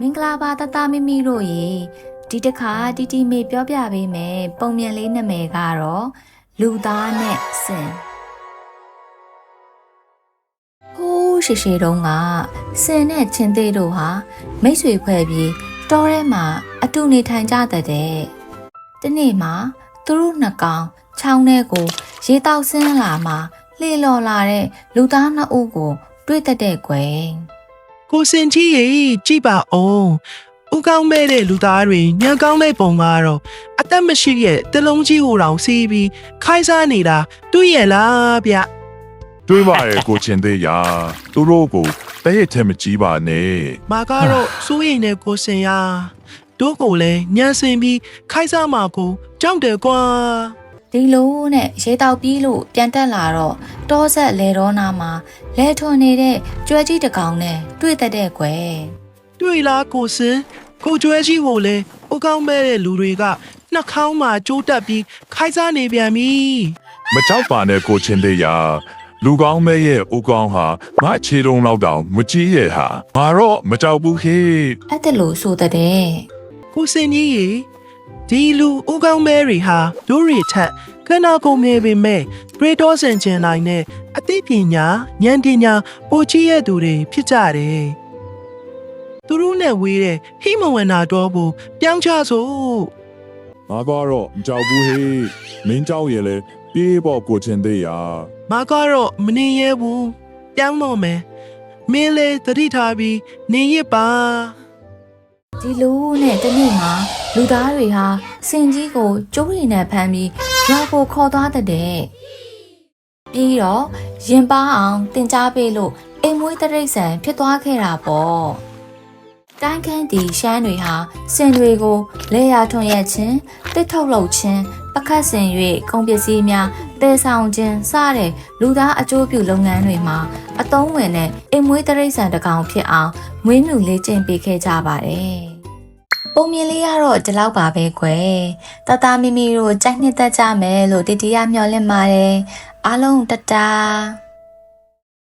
မင်္ဂလာပါတတမိမိတို့ရေဒီတစ်ခါတီတီမေပြောပြပေးမယ်ပုံမြင်လေးနာမည်ကတော့လူသားနဲ့စင်ဟိုးရှိရှိတုန်းကစင်နဲ့ချင်းသေးတို့ဟာမိတ်ဆွေဖွဲ့ပြီးတောထဲမှာအတူနေထိုင်ကြတဲ့တဲ့ဒီနေ့မှာသူတို့နှစ်ကောင်ချောင်းထဲကို ရေတောက်ဆင်းလာမှလှေလော်လာတဲ့လူသားနှစ်ဦးကို တွေ့တတ်တဲ့ကွယ် ကိုစင်ကြီးရေကြည့်ပါအောင်ဥကောင်းမဲ့တဲ့လူသားတွေညံကောင်းတဲ့ပုံကတော့အသက်မရှိရဲ့တလုံးကြီးကိုတောင်စီးပြီးခိုင်းစားနေတာတွေ့ရလားဗျတွေးပါရဲ့ကိုချင်းသေးရာသူတို့ကိုတည့်ရထဲမကြီးပါနဲ့မာကတော့စိုးရိမ်တဲ့ကိုစင်ရတို့ကိုလည်းညံစင်ပြီးခိုင်းစားမှာကိုကြောက်တယ်ကွာ ဒီလိုနဲ့ရေတောက်ပြီးလို့ပြန်တက်လာတော့တောဆက်လေတော်နာမှာလဲထွန်နေတဲ့ကျွဲကြီးတစ်ကောင်နဲ့တွေ့တတ်တဲ့ကွယ်တွေ့လားကိုစင်ကိုကျွဲကြီးကိုလည်းဥကောင်းမဲ့တဲ့လူတွေကနှာခေါင်းမှာကြိုးတက်ပြီးခိုင်းစားနေပြန်ပြီမကြောက်ပါနဲ့ကိုချင်းသေးရာလူကောင်းမဲရဲ့အိုကောင်းဟာငါခြေတုံးလောက်တောင်မကြီးရဲ့ဟာငါတော့မကြောက်ဘူးဟေ့အဲ့ဒါလို့ဆိုတဲ့တဲ့ကိုစင်ကြီးရေ ဒီလူဥကောင်းမဲတွေဟာတို့ရီထက်ခနာကုန်နေပေမဲ့ပရီတော်ဆင်ကျင်နိုင်တဲ့အသိပညာဉာဏ်ပညာပိုကြီးရဲ့သူတွေဖြစ်ကြတယ်သူတို့နဲ့ဝေးတဲ့ဟိမဝန္နာတော်ဘူးပြောင်းချစို့ငါကတော့မကြောက်ဘူးဟေ့မင်းကြောက်ရဲ့လေပြေးပေါ့ကိုချင်းသေးရာမကတော့မနေရဲဘူးပြောင်းတော့မယ်မင်းလေတတိထားပြီးနေရပါဒီလိုနဲ့တနေ့မှာ လူသားတွေဟာစင်ကြီးကိုကျိုးရီနဲ့ဖမ်းပြီးရွာကိုခေါ်သွားတဲ့တဲ့ပြီးတော့ရင်ပါအောင်တင် जा ပေးလို့အိမ်မွေးတရိတ်ဆန်ဖြစ်သွားခဲ့တာပေါ့တိုင်းခန်းဒီရှမ်းတွေဟာစင်တွေကိုလဲရထွန်ရက်ချင်းတစ်ထုတ်လုပ်ချင်းပကတ်စင်၍ကုန်ပစ္စည်းများတည်ဆောင်ခြင်းစတဲ့လူသားအကျိုးပြုလုပ်ငန်းတွေမှာအသုံးဝင်တဲ့အိမ်မွေးတရိတ်ဆန်တစ်ကောင်ဖြစ်အောင်မွေးမြူလေ့ကျင့်ပေးခဲ့ကြပါတယ်။ ပုံမြင်လေးကတော့ဒီလောက်ပါပဲကွယ်။တသားမီမီတို့ကြိုက်နှစ်သက်ကြမယ်လို့တီတီရမျှော်လင့်ပါတယ်။အားလုံးတတား